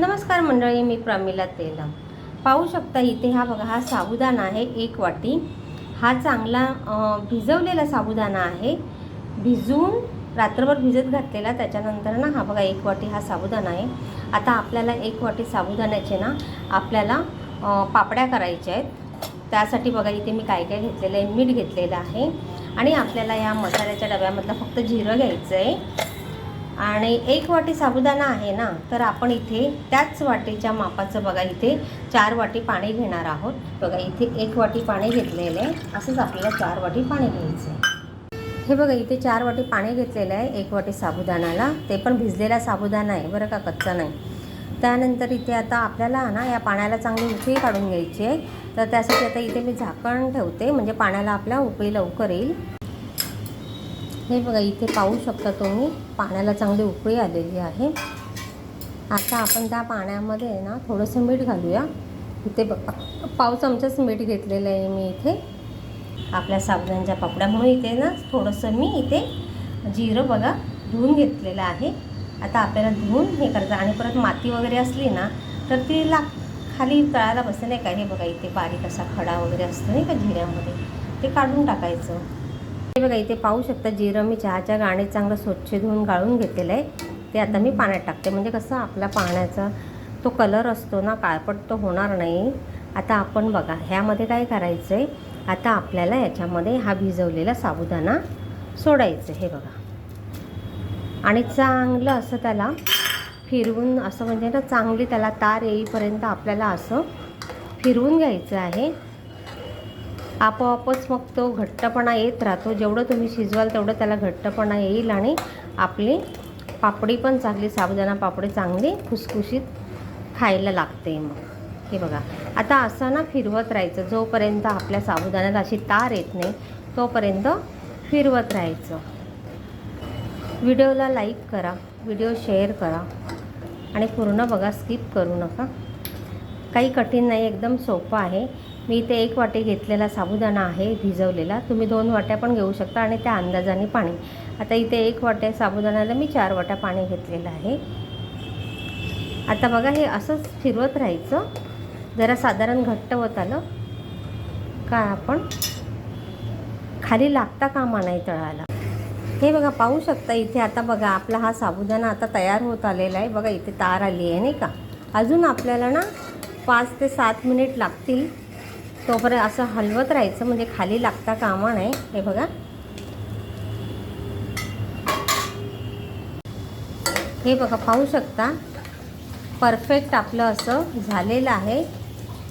नमस्कार मंडळी मी प्रमिला तेलम. पाहू शकता इथे हा बघा हा साबुदाणा आहे एक वाटी. हा चांगला भिजवलेला साबुदाणा आहे. भिजवून रात्रभर भिजत घातलेला त्याच्यानंतर ना हा बघा एक वाटी हा साबुदाणा आहे. आता आपल्याला एक वाटी साबुदाण्याचे ना आपल्याला पापड्या करायच्या आहेत. त्यासाठी बघा इथे मी काय काय घेतलेलं आहे मीठ घेतलेलं आहे. आणि आपल्याला या मसाल्याच्या डब्यामधलं फक्त जिरं घ्यायचं आहे आणि एक वाटी साबुदाणा आहे ना तर आपण इथे त्याच वाटीच्या मापाचं बघा इथे चार वाटी पाणी घेणार आहोत. बघा इथे एक वाटी पाणी घेतलेलं आहे. असंच आपल्याला चार वाटी पाणी घ्यायचं आहे हे बघा इथे चार वाटी पाणी घेतलेलं आहे एक वाटी साबुदाणाला. ते पण भिजलेला साबुदाणा आहे बरं का कच्चा नाही. त्यानंतर इथे आता आपल्याला ना या पाण्याला चांगली उकळी काढून घ्यायची आहे. तर त्यासाठी आता इथे मी झाकण ठेवते म्हणजे पाण्याला आपल्या उकळी लवकर येईल. हे बघा इथे पाहू शकता तुम्ही पाण्याला चांगली उकळी आलेली आहे. आता आपण त्या पाण्यामध्ये आहे ना थोडंसं मीठ घालूया. इथे बघा पाव चमचाच मीठ घेतलेलं आहे मी इथे. आपल्या साबणांच्या पापड्या म्हणून इथे ना थोडंसं मी इथे जिरं बघा धुवून घेतलेलं आहे. आता आपल्याला धुवून हे करायचं आणि परत माती वगैरे असली ना तर ती ला खाली तळायला बसते नाही का? हे बघा इथे बारीक असा खडा वगैरे असतो नाही का जिऱ्यामध्ये. ते काढून टाकायचं. हे बघा इथे पाहू शकता जिरं मी चहाच्या गाणी चांगलं स्वच्छ धुवून गाळून घेतलेलं आहे. ते आता मी पाण्यात टाकते. म्हणजे कसं आपल्या पाण्याचा तो कलर असतो ना काळपट तो होणार नाही. आता आपण बघा ह्यामध्ये काय करायचं आहे आता आपल्याला याच्यामध्ये हा भिजवलेला साबुदाणा सोडायचं हे बघा. आणि चांगलं असं त्याला फिरवून असं म्हणजे ना चांगली त्याला तार येईपर्यंत आपल्याला असं फिरवून घ्यायचं आहे. आपोआपच मग तो घट्टपणा येत राहतो. जेवढं तुम्ही शिजवाल तेवढं त्याला घट्टपणा येईल आणि आपली पापडी पण चांगली साबुदाणा पापडी चांगली खुसखुशीत खायला लागते मग. हे बघा. आता असं ना फिरवत राहायचं. जोपर्यंत आपल्या साबुदाण्यात अशी तार येत नाही तोपर्यंत फिरवत राहायचं. व्हिडिओला लाईक करा व्हिडिओ शेअर करा आणि पूर्ण बघा स्किप करू नका. काही कठीण नाही एकदम सोपं आहे. मी इथे एक वाटी घेतलेला साबुदाणा आहे भिजवलेला. तुम्ही दोन वाट्या पण घेऊ शकता आणि त्या अंदाजाने पाणी. आता इथे एक वाट्या साबुदाण्याला मी चार वाट्या पाणी घेतलेलं आहे. आता बघा हे असंच फिरवत राहायचं. जरा साधारण घट्ट होत आलं. का आपण? खाली लागता कामा नाही तळाला. हे बघा पाहू शकता इथे आता बघा आपला हा साबुदाणा आता तयार होत आलेला आहे. बघा इथे तार आली आहे नाही का? अजून आपल्याला ना पाच ते सात मिनिट लागतील. तोपर्यंत असं हलवत राहायचं म्हणजे खाली लागता कामा नाही हे बघा. हे बघा पाहू शकता. परफेक्ट आपलं असं झालेलं आहे.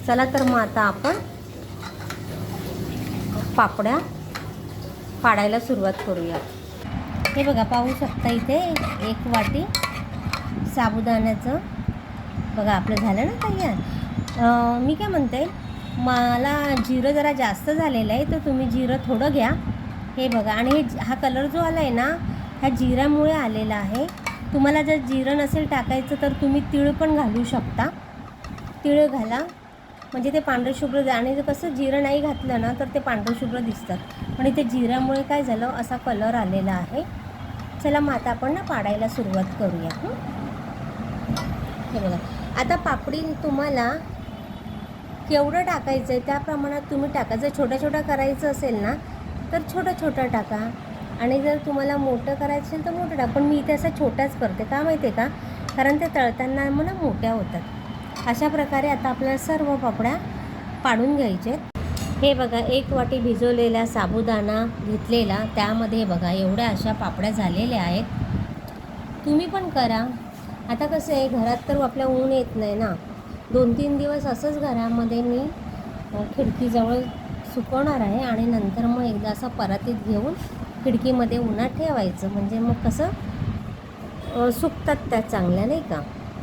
चला तर मग आता आपण पापड्या पाडायला सुरुवात करूया. हे बघा पाहू शकता इथे एक वाटी साबुदाण्याचं. बघा आपलं झालं ना तयार? मी काय म्हणते? मला जिरं जरा जास्त झालेलं आहे तर तुम्ही जिरं थोडं घ्या. हे बघा आणि हे हा कलर जो आला आहे ना ह्या जिऱ्यामुळे आलेला आहे. तुम्हाला जर जिरं नसेल टाकायचं तर तुम्ही तिळ पण घालू शकता. तिळ घाला. म्हणजे ते पांढरं शुभ्र आणि जर कसं जिरं नाही घातलं ना तर ते पांढरं शुभ्र दिसतात. पण इथे जिऱ्यामुळे काय झालं असा कलर आलेला आहे. चला मग आता आपण ना पाडायला सुरुवात करूया हे बघा. आता पापडी तुम्हाला केवढं टाकायचं आहे त्या प्रमाणात तुम्ही टाका. जर छोट्या छोट्या करायचं असेल ना तर छोटं छोटं टाका. आणि जर तुम्हाला मोठं करायचं असेल तर मोठं टाका. पण मी इथे असं छोट्याच करते. का माहिती आहे का? कारण ते तळताना मला मोठ्या होतात. अशा प्रकारे आता आपल्याला सर्व पापड्या पाडून घ्यायचे हे बघा एक वाटी भिजवलेला साबुदाणा घेतलेला. त्यामध्ये बघा एवढ्या अशा पापड्या झालेल्या आहेत. तुम्ही पण करा. आता कसं आहे घरात तर आपल्या ऊन येत नाही ना. दोन तीन दिवस असंच घरामध्ये मी खिडकीजवळ सुकवणार आहे आणि नंतर मग एकदा असं परातीत घेऊन खिडकीमध्ये उन्हात ठेवायचं. म्हणजे मग कसं सुकतात त्या चांगल्या नाही का?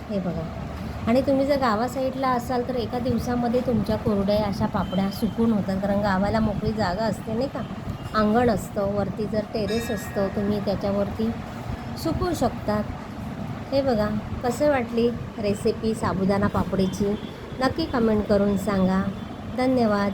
हे बघा. आणि तुम्ही जर गावा साईडला असाल तर एका दिवसामध्ये तुमच्या कोरड्या अशा पापड्या सुकून होतात. कारण गावाला मोकळी जागा असते नाही का? अंगण असतं वरती जर टेरेस असतं तुम्ही त्याच्यावरती सुकू शकतात. हे बघा कसं वाटली रेसिपी साबुदाणा पापडीची? नक्की कमेंट करून सांगा. धन्यवाद.